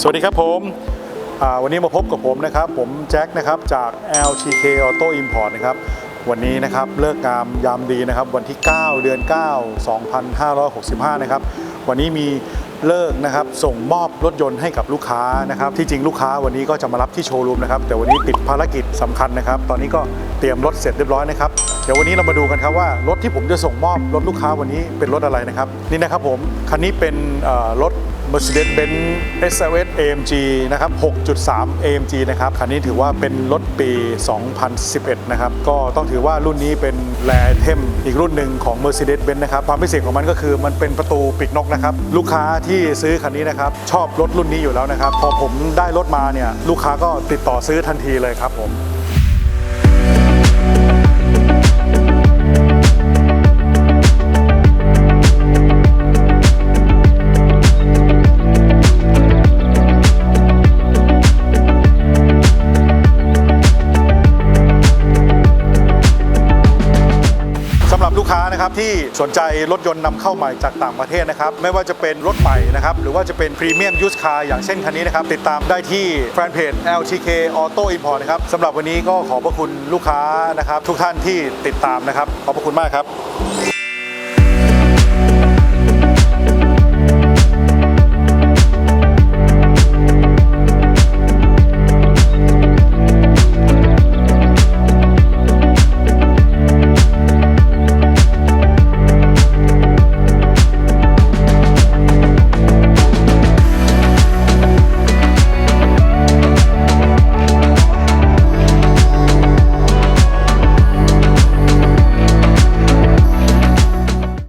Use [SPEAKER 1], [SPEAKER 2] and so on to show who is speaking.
[SPEAKER 1] สวัสดีครับผมวันนี้มาพบกับผมนะครับ ผมแจ็คนะครับจาก LTK Auto Import นะครับวันนี้นะครับเลิกงามยามดีนะครับ วันที่ 9 เดือน 9 2565 นะครับ วันนี้มีเลิกนะครับ ส่งมอบรถยนต์ให้กับลูกค้านะครับ ที่จริงลูกค้าวันนี้ก็จะมารับที่โชว์รูมนะครับ แต่วันนี้ติดภารกิจสำคัญนะครับ ตอนนี้ก็เตรียมรถเสร็จเรียบร้อยนะครับ เดี๋ยววันนี้เรามาดูกันครับว่ารถที่ผมจะส่งมอบรถลูกค้าวันนี้เป็นรถอะไรนะครับ นี่นะครับผมคันนี้เป็นรถ Mercedes-Benz SLS AMG นะครับ 6.3 AMG นะครับ คันนี้ถือว่าเป็นรถปี 2011 นะครับ ก็ต้องถือว่ารุ่นนี้เป็นแรเทมอีกรุ่นหนึ่งของ Mercedes-Benz นะครับ ความพิเศษของมันก็คือมันเป็นประตูปีกนกนะครับ ลูกค้าที่ซื้อคันนี้นะครับ ชอบรถรุ่นนี้อยู่แล้วนะครับ พอผมได้รถมาเนี่ย ลูกค้าก็ติดต่อซื้อทันทีเลยครับผม นะครับที่สนใจรถยนต์นำเข้าใหม่จากต่างประเทศนะครับไม่ว่าจะเป็นรถใหม่นะครับหรือว่าจะเป็นพรีเมียมยูสคาร์อย่างเช่นคันนี้นะครับติดตามได้ที่แฟนเพจ LTK Auto Import นะครับสำหรับวันนี้ก็ขอบพระคุณลูกค้านะครับทุกท่านที่ติดตามนะครับ ขอบพระคุณมากครับ